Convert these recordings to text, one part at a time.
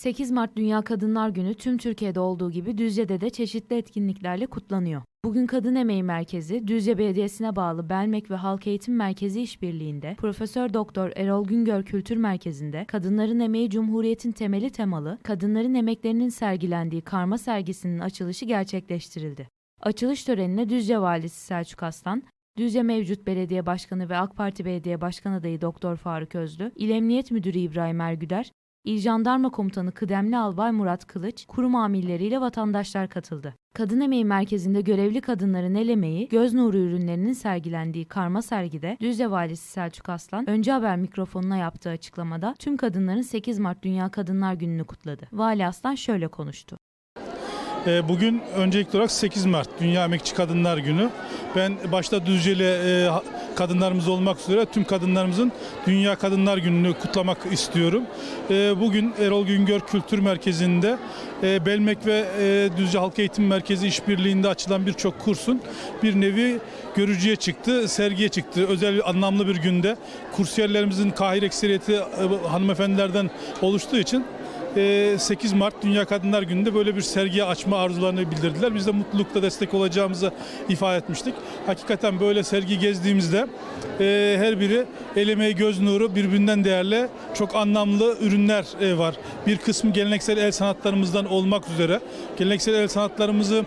8 Mart Dünya Kadınlar Günü tüm Türkiye'de olduğu gibi Düzce'de de çeşitli etkinliklerle kutlanıyor. Bugün Kadın Emeği Merkezi, Düzce Belediyesi'ne bağlı Belmek ve Halk Eğitim Merkezi işbirliğinde Profesör Doktor Erol Güngör Kültür Merkezi'nde Kadınların Emeği Cumhuriyet'in temeli temalı Kadınların Emeklerinin sergilendiği karma sergisinin açılışı gerçekleştirildi. Açılış törenine Düzce Valisi Selçuk Aslan, Düzce mevcut belediye başkanı ve AK Parti belediye başkan adayı Doktor Faruk Özlü, İl Emniyet Müdürü İbrahim Ergüder, İl Jandarma Komutanı Kıdemli Albay Murat Kılıç, kurum amirleriyle vatandaşlar katıldı. Kadın Emeği Merkezi'nde görevli kadınların el emeği, göz nuru ürünlerinin sergilendiği karma sergide Düzce Valisi Selçuk Aslan, önce haber mikrofonuna yaptığı açıklamada tüm kadınların 8 Mart Dünya Kadınlar Günü'nü kutladı. Vali Aslan şöyle konuştu. E, Bugün öncelikli olarak 8 Mart Dünya Emekçi Kadınlar Günü. Ben başta Düzceli e, kadınlarımız olmak üzere tüm kadınlarımızın Dünya Kadınlar Günü'nü kutlamak istiyorum. E, Bugün Erol Güngör Kültür Merkezi'nde e, Belmek ve e, Düzce Halk Eğitim Merkezi işbirliğinde açılan birçok kursun bir nevi görücüye çıktı, sergiye çıktı. Özel anlamlı bir günde kursiyerlerimizin kahir ekseriyeti e, hanımefendilerden oluştuğu için 8 Mart Dünya Kadınlar Günü'nde böyle bir sergiye açma arzularını bildirdiler. Biz de mutlulukla destek olacağımızı ifade etmiştik. Hakikaten böyle sergi gezdiğimizde e, her biri el göz nuru birbirinden değerli çok anlamlı ürünler e, var. Bir kısmı geleneksel el sanatlarımızdan olmak üzere geleneksel el sanatlarımızı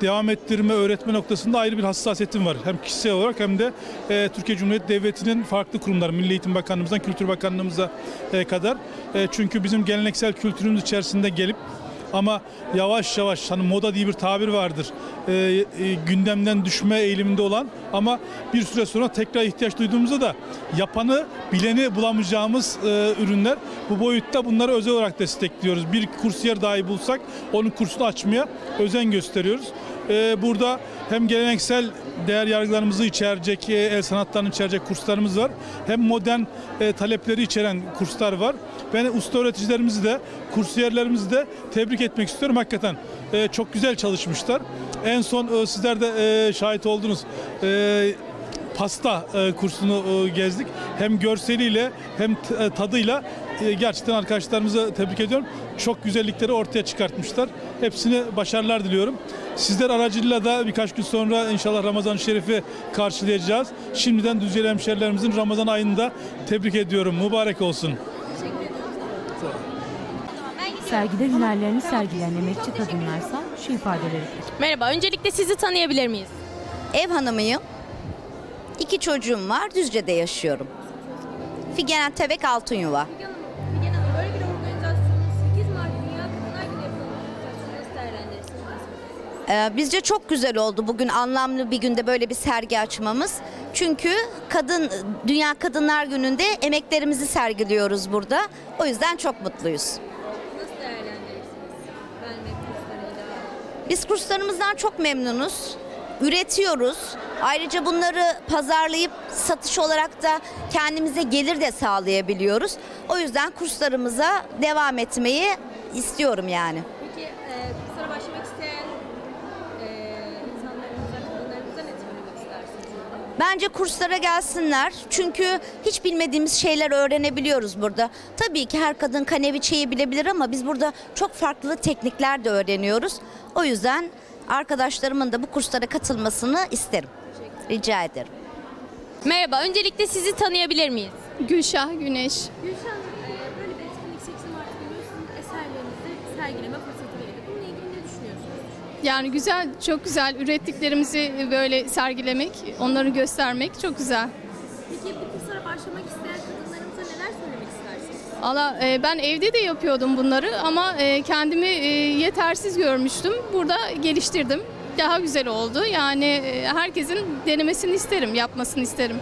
devam ettirme, öğretme noktasında ayrı bir hassasiyetim var. Hem kişisel olarak hem de e, Türkiye Cumhuriyeti Devleti'nin farklı kurumları, Milli Eğitim Bakanlığımızdan Kültür Bakanlığımıza e, kadar. E, çünkü bizim geleneksel kültürümüz içerisinde gelip ama yavaş yavaş hani moda diye bir tabir vardır. E, e, gündemden düşme eğiliminde olan ama bir süre sonra tekrar ihtiyaç duyduğumuzda da yapanı, bileni bulamayacağımız e, ürünler. Bu boyutta bunları özel olarak destekliyoruz. Bir kursiyer dahi bulsak onun kursunu açmaya özen gösteriyoruz. E, burada hem geleneksel değer yargılarımızı içerecek, e, el sanatlarını içerecek kurslarımız var. Hem modern e, talepleri içeren kurslar var. Ben usta öğreticilerimizi de, kursiyerlerimizi de tebrik etmek istiyorum. Hakikaten e, çok güzel çalışmışlar. En son sizler de şahit oldunuz. Pasta kursunu gezdik. Hem görseliyle hem tadıyla gerçekten arkadaşlarımızı tebrik ediyorum. Çok güzellikleri ortaya çıkartmışlar. Hepsine başarılar diliyorum. Sizler aracılığıyla da birkaç gün sonra inşallah Ramazan-ı Şerif'i karşılayacağız. Şimdiden Düzceli hemşerilerimizin Ramazan ayında tebrik ediyorum. Mübarek olsun. Sergide hünerlerini sergileyen emekçi kadınlarsa şu ifadeleri. Merhaba, öncelikle sizi tanıyabilir miyiz? Ev hanımıyım. İki çocuğum var. Düzce'de yaşıyorum. Figen Tebek Altunyuva. Figen Ee, bizce çok güzel oldu bugün anlamlı bir günde böyle bir sergi açmamız. Çünkü kadın Dünya Kadınlar Günü'nde emeklerimizi sergiliyoruz burada. O yüzden çok mutluyuz. Biz kurslarımızdan çok memnunuz. Üretiyoruz. Ayrıca bunları pazarlayıp satış olarak da kendimize gelir de sağlayabiliyoruz. O yüzden kurslarımıza devam etmeyi istiyorum yani. Peki e, kurslara başlamak isteyen e, insanlarımıza, kadınlarımıza ne söylemek istersiniz? Bence kurslara gelsinler. Çünkü hiç bilmediğimiz şeyler öğrenebiliyoruz burada. Tabii ki her kadın kaneviçeyi bilebilir ama biz burada çok farklı teknikler de öğreniyoruz. O yüzden arkadaşlarımın da bu kurslara katılmasını isterim. Rica ederim. Merhaba, öncelikle sizi tanıyabilir miyiz? Gülşah Güneş. Gülşen, böyle bir etkinlik 8 Mart sizin eserlerinizi sergileme fırsatı verildi. Bununla ilgili ne düşünüyorsunuz? Yani güzel, çok güzel. Ürettiklerimizi böyle sergilemek, onları göstermek çok güzel. Peki bu kurslara başlamak isteyen kadınlarımıza neler söylemek istersiniz? Valla e, ben evde de yapıyordum bunları ama e, kendimi e, yetersiz görmüştüm. Burada geliştirdim. Daha güzel oldu. Yani e, herkesin denemesini isterim, yapmasını isterim.